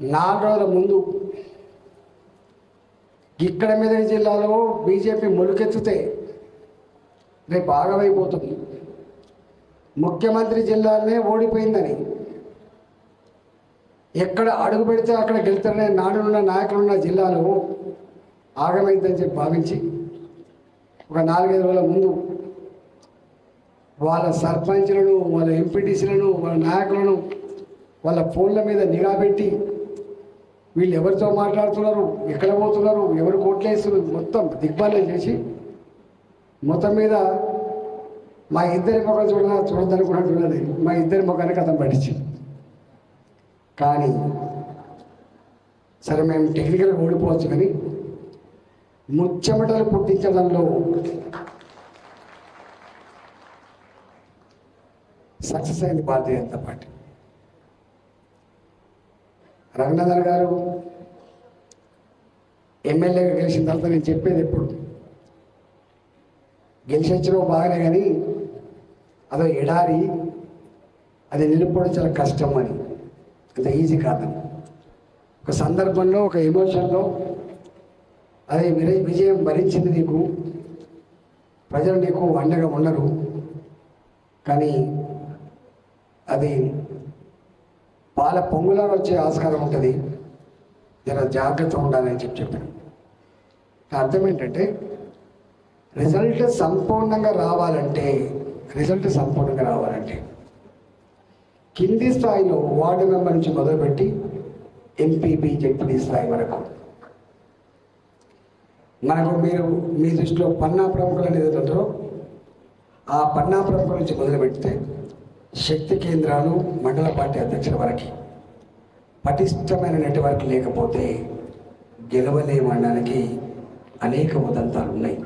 నాలుగు రోజుల ముందు ఇక్కడ మెదక్ జిల్లాలో బీజేపీ మొలుకెత్తితే రేపు ఆగమైపోతుంది ముఖ్యమంత్రి జిల్లాలనే ఓడిపోయిందని. ఎక్కడ అడుగు పెడితే అక్కడ గెలుతారనే నాడున్న నాయకులున్న జిల్లాలో ఆగమైందని చెప్పి భావించి ఒక నాలుగైదు రోజుల ముందు వాళ్ళ సర్పంచ్లను వాళ్ళ ఎంపీటీసీలను వాళ్ళ నాయకులను వాళ్ళ ఫోన్ల మీద నిఘా పెట్టి వీళ్ళు ఎవరితో మాట్లాడుతున్నారు? ఎక్కడ పోతున్నారు? ఎవరు కోట్లేస్తున్నారు మొత్తం దిగ్బాలం చేసి మొత్తం మీద మా ఇద్దరి ముఖం చూడ చూడదనుకున్నట్టున్నది మా ఇద్దరి ముఖానికి అతను పట్టించింది కానీ సరే మేము టెక్నికల్గా ఓడిపోవచ్చు కానీ ముచ్చమటలు పుట్టించడంలో సక్సెస్ అయింది భారతీయ జనతా పార్టీ. రంగనాథర్ గారు ఎమ్మెల్యేగా గెలిచిన తర్వాత నేను చెప్పేది ఎప్పుడు? గెలిచి బాగానే కానీ అదో ఎడారి అది నిలుపుకోవడం చాలా కష్టం అని. అంత ఈజీ కాదు. ఒక సందర్భంలో ఒక ఎమోషన్లో అదే విజయ విజయం భరించింది నీకు. ప్రజలు నీకు అండగా ఉండరు. కానీ అది వాళ్ళ పొంగులను వచ్చే ఆస్కారం ఉంటుంది. జర జాగ్రత్త ఉండాలని చెప్పి చెప్పాను. అర్థం ఏంటంటే రిజల్ట్ సంపూర్ణంగా రావాలంటే రిజల్ట్ సంపూర్ణంగా రావాలంటే కింది స్థాయిలో వార్డు మెంబర్ నుంచి మొదలుపెట్టి ఎంపీపీ జడ్పీ స్థాయి వరకు. మనకు మీరు మీ దృష్టిలో పన్నా ప్రముఖులు అనేది ఉంటారో ఆ పన్నా ప్రముఖుల నుంచి మొదలు పెడితే శక్తి కేంద్రాలు మండల పార్టీ అధ్యక్షుల వరకు పటిష్టమైన నెట్వర్క్ లేకపోతే గెలవలేమనడానికి అనేక ఉదంతాలు ఉన్నాయి